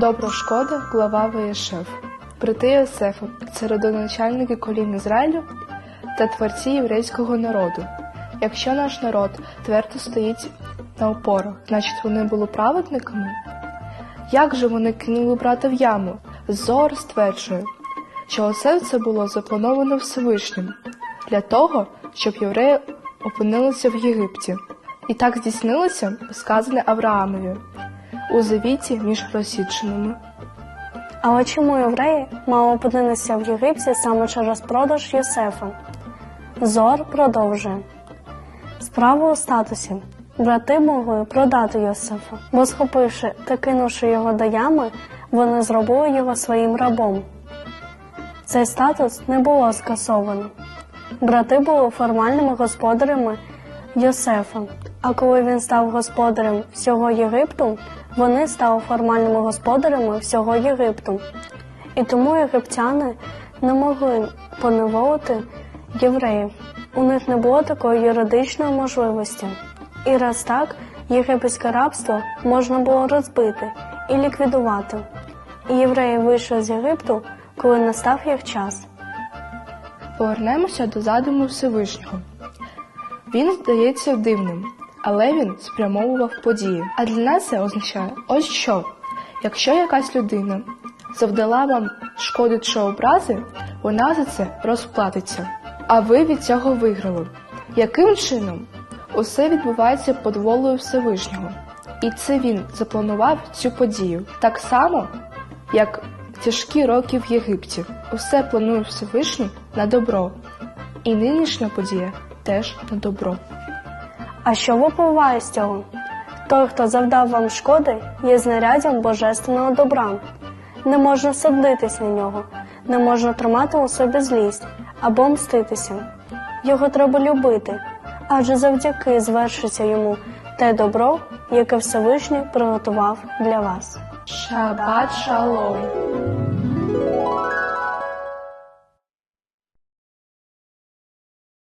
Добра шкода, глава Ваєшев. Брати Йосифа це родоначальники колін Ізраїлю та творці єврейського народу. Якщо наш народ твердо стоїть на опорах, значить вони були праведниками? Як же вони кинули брата в яму? Зор стверджує, що усе це було заплановано Всевишнім для того, щоб євреї опинилися в Єгипті. І так здійснилося сказане Авраамові у завіті між розсіченими. Але чому євреї мали опинитися в Єгипті саме через продаж Йосифа? Зор продовжує. Справа у статусі. Брати могли продати Йосифа, бо, схопивши та кинувши його до ями, вони зробили його своїм рабом. Цей статус не було скасовано. Брати були формальними господарями Йосифа, а коли він став господарем всього Єгипту, вони стали формальними господарями всього Єгипту. І тому єгиптяни не могли поневолити євреїв. У них не було такої юридичної можливості. І раз так, єгипетське рабство можна було розбити і ліквідувати. І євреї вийшли з Єгипту, коли настав їх час. Повернемося до задуму Всевишнього. Він здається дивним, але він спрямовував події. А для нас це означає ось що. Якщо якась людина завдала вам шкоди чи образи, вона за це розплатиться. А ви від цього виграли. Яким чином? Усе відбувається під волею Всевишнього. І це він запланував цю подію. Так само, як тяжкі роки в Єгипті. Усе планує Всевишній на добро. І нинішня подія теж на добро. А що випливає з цього? Той, хто завдав вам шкоди, є знаряддям божественного добра. Не можна сердитись на нього, не можна тримати у собі злість або мститися. Його треба любити, адже завдяки звершиться йому те добро, яке Всевишній приготував для вас. Шабат шалом!